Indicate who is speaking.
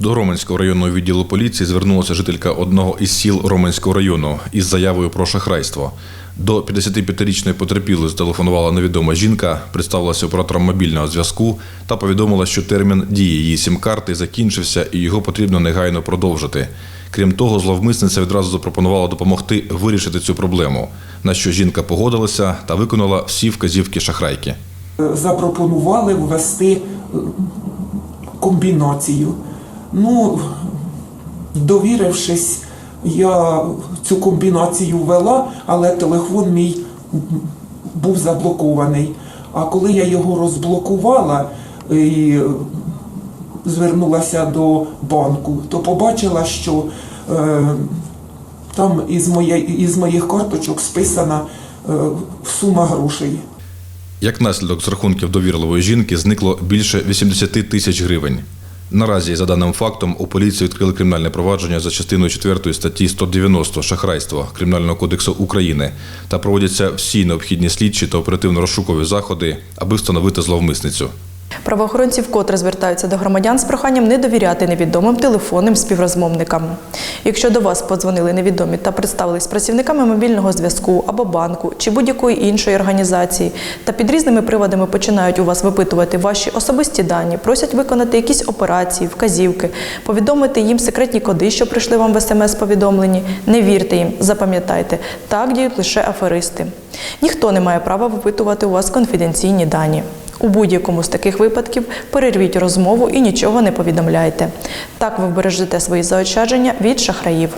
Speaker 1: До Роменського районного відділу поліції звернулася жителька одного із сіл Роменського району із заявою про шахрайство. До 55-річної потерпілої зателефонувала невідома жінка, представилася оператором мобільного зв'язку та повідомила, що термін дії її сім-карти закінчився і його потрібно негайно продовжити. Крім того, зловмисниця відразу запропонувала допомогти вирішити цю проблему, на що жінка погодилася та виконала всі вказівки шахрайки.
Speaker 2: запропонували ввести комбінацію. Ну, довірившись, я цю комбінацію ввела, але телефон мій був заблокований. А коли я його розблокувала і звернулася до банку, то побачила, що е, там із, моє, із моїх карточок списана е, сума грошей.
Speaker 1: Як наслідок з рахунків довірливої жінки зникло більше 80 тисяч гривень. Наразі, за даним фактом, у поліції відкрили кримінальне провадження за частиною 4 статті 190 шахрайство Кримінального кодексу України та проводяться всі необхідні слідчі та оперативно-розшукові заходи, аби встановити зловмисницю.
Speaker 3: Правоохоронці вкотре звертаються до громадян з проханням не довіряти невідомим телефонним співрозмовникам. Якщо до вас подзвонили невідомі та представились працівниками мобільного зв'язку або банку чи будь-якої іншої організації, та під різними приводами починають у вас випитувати ваші особисті дані, просять виконати якісь операції, вказівки, повідомити їм секретні коди, що прийшли вам в смс-повідомленні. Не вірте їм, запам'ятайте, так діють лише аферисти. Ніхто не має права випитувати у вас конфіденційні дані. У будь-якому з таких випадків перервіть розмову і нічого не повідомляйте. Так ви вбережете свої заощадження від шахраїв.